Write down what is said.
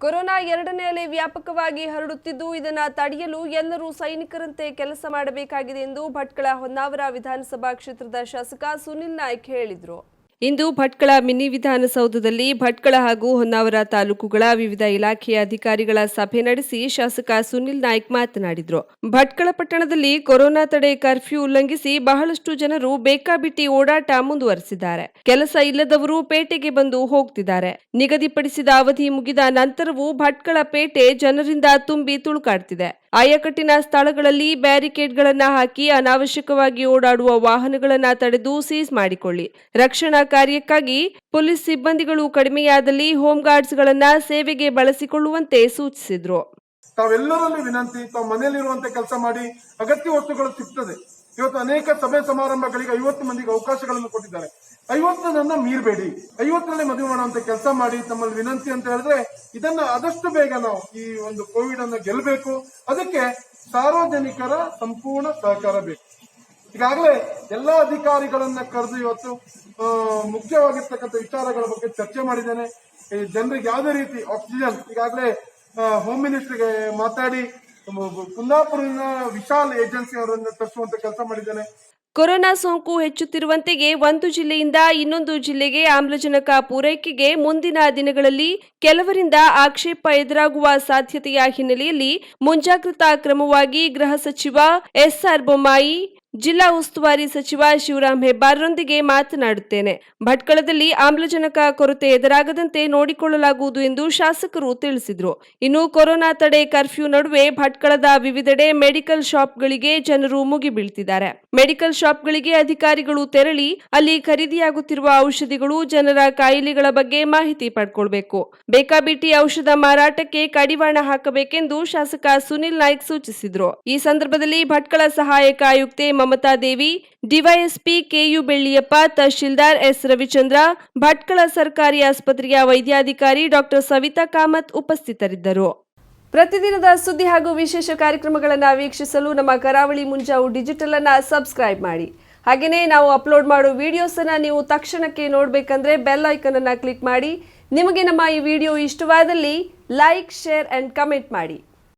Corona ಎರಡನೇ ಅಲೆ ವ್ಯಾಪಕವಾಗಿ ಹರಡುತ್ತಿದ್ದು, ಇದನ್ನು ತಡೆಯಲು ಎಲ್ಲರೂ ಸೈನಿಕರಂತೆ ಕೆಲಸ ಮಾಡಬೇಕಾಗಿದೆ ಎಂದು ಭಟ್ಕಳ ಹೊನ್ನಾವರ ವಿಧಾನಸಭಾ ಕ್ಷೇತ್ರದ ಶಾಸಕ ಸುನಿಲ್ ನಾಯ್ಕ್ ಹೇಳಿದರು. ಇಂದು ಭಟ್ಕಳ ಮಿನಿ ವಿಧಾನಸೌಧದಲ್ಲಿ ಭಟ್ಕಳ ಹಾಗೂ ಹೊನ್ನಾವರ ತಾಲೂಕುಗಳ ವಿವಿಧ ಇಲಾಖೆಯ ಅಧಿಕಾರಿಗಳ ಸಭೆ ನಡೆಸಿ ಶಾಸಕ ಸುನಿಲ್ ನಾಯ್ಕ ಮಾತನಾಡಿದರು. ಭಟ್ಕಳ ಪಟ್ಟಣದಲ್ಲಿ ಕೊರೋನಾ ತಡೆ ಕರ್ಫ್ಯೂ ಉಲ್ಲಂಘಿಸಿ ಬಹಳಷ್ಟು ಜನರು ಬೇಕಾಬಿಟ್ಟಿ ಓಡಾಟ ಮುಂದುವರೆಸಿದ್ದಾರೆ. ಕೆಲಸ ಇಲ್ಲದವರು ಪೇಟೆಗೆ ಬಂದು ಹೋಗ್ತಿದ್ದಾರೆ. ನಿಗದಿಪಡಿಸಿದ ಅವಧಿ ಮುಗಿದ ನಂತರವೂ ಭಟ್ಕಳ ಪೇಟೆ ಜನರಿಂದ ತುಂಬಿ ತುಳುಕಾಡ್ತಿದೆ. ಆಯಕಟ್ಟಿನ ಸ್ಥಳಗಳಲ್ಲಿ ಬ್ಯಾರಿಕೇಡ್ಗಳನ್ನು ಹಾಕಿ ಅನಾವಶ್ಯಕವಾಗಿ ಓಡಾಡುವ ವಾಹನಗಳನ್ನು ತಡೆದು ಸೀಸ್ ಮಾಡಿಕೊಳ್ಳಿ. ರಕ್ಷಣಾ ಕಾರ್ಯಕ್ಕಾಗಿ ಪೊಲೀಸ್ ಸಿಬ್ಬಂದಿಗಳು ಕಡಿಮೆಯಾದಲ್ಲಿ ಹೋಮ್ ಗಾರ್ಡ್ಸ್ಗಳನ್ನ ಸೇವೆಗೆ ಬಳಸಿಕೊಳ್ಳುವಂತೆ ಸೂಚಿಸಿದ್ರು. ತಾವೆಲ್ಲರಲ್ಲಿ ವಿನಂತಿ, ತಾವು ಮನೆಯಲ್ಲಿರುವಂತೆ ಕೆಲಸ ಮಾಡಿ ಅಗತ್ಯ ವಸ್ತುಗಳು ಸಿಗ್ತದೆ. ಇವತ್ತು ಅನೇಕ ಸಭೆ ಸಮಾರಂಭಗಳಿಗೆ ಐವತ್ತು ಮಂದಿಗೆ ಅವಕಾಶಗಳನ್ನು ಕೊಟ್ಟಿದ್ದಾರೆ. ಐವತ್ತನ್ನ ಮೀರಬೇಡಿ. ಐವತ್ತರಲ್ಲಿ ಮದುವೆ ಮಾಡುವಂತ ಕೆಲಸ ಮಾಡಿ ತಮ್ಮಲ್ಲಿ ವಿನಂತಿ ಅಂತ ಹೇಳಿದ್ರೆ ಇದನ್ನ ಆದಷ್ಟು ಬೇಗ ನಾವು ಈ ಒಂದು ಕೋವಿಡ್ ಅನ್ನ ಗೆಲ್ಲಬೇಕು ಅದಕ್ಕೆ ಸಾರ್ವಜನಿಕರ ಸಂಪೂರ್ಣ ಸಹಕಾರ ಬೇಕು. ಈಗಾಗಲೇ ಎಲ್ಲಾ ಅಧಿಕಾರಿಗಳನ್ನ ಕರೆದು ಇವತ್ತು ಮುಖ್ಯವಾಗಿರ್ತಕ್ಕಂಥ ವಿಚಾರಗಳ ಬಗ್ಗೆ ಚರ್ಚೆ ಮಾಡಿದ್ದೇನೆ. ಜನರಿಗೆ ಯಾವುದೇ ರೀತಿ ಆಕ್ಸಿಜನ್, ಈಗಾಗಲೇ ಹೋಮ್ ಮಿನಿಸ್ಟರ್ಗೆ ಮಾತಾಡಿ ಕುಂದಾಪುರಿನ ವಿಶಾಲ್ ಏಜೆನ್ಸಿ ಅವರನ್ನು ತರಿಸುವಂತ ಕೆಲಸ ಮಾಡಿದ್ದೇನೆ. ಕೊರೋನಾ ಸೋಂಕು ಹೆಚ್ಚುತ್ತಿರುವಂತೆಯೇ ಒಂದು ಜಿಲ್ಲೆಯಿಂದ ಇನ್ನೊಂದು ಜಿಲ್ಲೆಗೆ ಆಮ್ಲಜನಕ ಪೂರೈಕೆಗೆ ಮುಂದಿನ ದಿನಗಳಲ್ಲಿ ಕೆಲವರಿಂದ ಆಕ್ಷೇಪ ಎದುರಾಗುವ ಸಾಧ್ಯತೆಯ ಹಿನ್ನೆಲೆಯಲ್ಲಿ ಮುಂಜಾಗ್ರತಾ ಕ್ರಮವಾಗಿ ಗೃಹ ಸಚಿವ ಎಸ್ಆರ್ ಬೊಮ್ಮಾಯಿ ಜಿಲ್ಲಾ ಉಸ್ತುವಾರಿ ಸಚಿವ ಶಿವರಾಮ್ ಹೆಬ್ಬಾರ್ರೊಂದಿಗೆ ಮಾತನಾಡುತ್ತೇನೆ. ಭಟ್ಕಳದಲ್ಲಿ ಆಮ್ಲಜನಕ ಕೊರತೆ ಎದುರಾಗದಂತೆ ನೋಡಿಕೊಳ್ಳಲಾಗುವುದು ಎಂದು ಶಾಸಕರು ತಿಳಿಸಿದರು. ಇನ್ನು ಕೊರೋನಾ ತಡೆ ಕರ್ಫ್ಯೂ ನಡುವೆ ಭಟ್ಕಳದ ವಿವಿಧೆಡೆ ಮೆಡಿಕಲ್ ಶಾಪ್ಗಳಿಗೆ ಜನರು ಮುಗಿಬೀಳ್ತಿದ್ದಾರೆ ಮೆಡಿಕಲ್ ಶಾಪ್ಗಳಿಗೆ ಅಧಿಕಾರಿಗಳು ತೆರಳಿ, ಅಲ್ಲಿ ಖರೀದಿಯಾಗುತ್ತಿರುವ ಔಷಧಿಗಳು ಜನರ ಕಾಯಿಲೆಗಳ ಬಗ್ಗೆ ಮಾಹಿತಿ ಪಡ್ಕೊಳ್ಬೇಕು. ಬೇಕಾಬಿಟ್ಟಿ ಔಷಧ ಮಾರಾಟಕ್ಕೆ ಕಡಿವಾಣ ಹಾಕಬೇಕೆಂದು ಶಾಸಕ ಸುನಿಲ್ ನಾಯ್ಕ್ ಸೂಚಿಸಿದ್ರು. ಈ ಸಂದರ್ಭದಲ್ಲಿ ಭಟ್ಕಳ ಸಹಾಯಕ ಆಯುಕ್ತೆ Mamata Devi, DYSP K U Belliyappa, tahsildar S Ravichandra, Bhatkal ಸರ್ಕಾರಿ ಆಸ್ಪತ್ರೆಯ ವೈದ್ಯಾಧಿಕಾರಿ ಡಾಕ್ಟರ್ ಸವಿತಾ ಕಾಮತ್ ಉಪಸ್ಥಿತರಿದ್ದರು. ಪ್ರತಿದಿನದ ಸುದ್ದಿ ಹಾಗೂ ವಿಶೇಷ ಕಾರ್ಯಕ್ರಮಗಳನ್ನು ವೀಕ್ಷಿಸಲು ನಮ್ಮ ಕರಾವಳಿ ಮುಂಜಾವು ಡಿಜಿಟಲ್ ಅನ್ನು ಸಬ್ಸ್ಕ್ರೈಬ್ ಮಾಡಿ. ಹಾಗೆಯೇ ನಾವು ಅಪ್ಲೋಡ್ ಮಾಡೋ ವಿಡಿಯೋಸ್ ಅನ್ನ ನೀವು ತಕ್ಷಣಕ್ಕೆ ನೋಡಬೇಕಂದ್ರೆ ಬೆಲ್ ಐಕನ್ ಅನ್ನ ಕ್ಲಿಕ್ ಮಾಡಿ. ನಿಮಗೆ ನಮ್ಮ ಈ ವಿಡಿಯೋ ಇಷ್ಟವಾದಲ್ಲಿ ಲೈಕ್ ಶೇರ್ ಅಂಡ್ ಕಮೆಂಟ್ ಮಾಡಿ.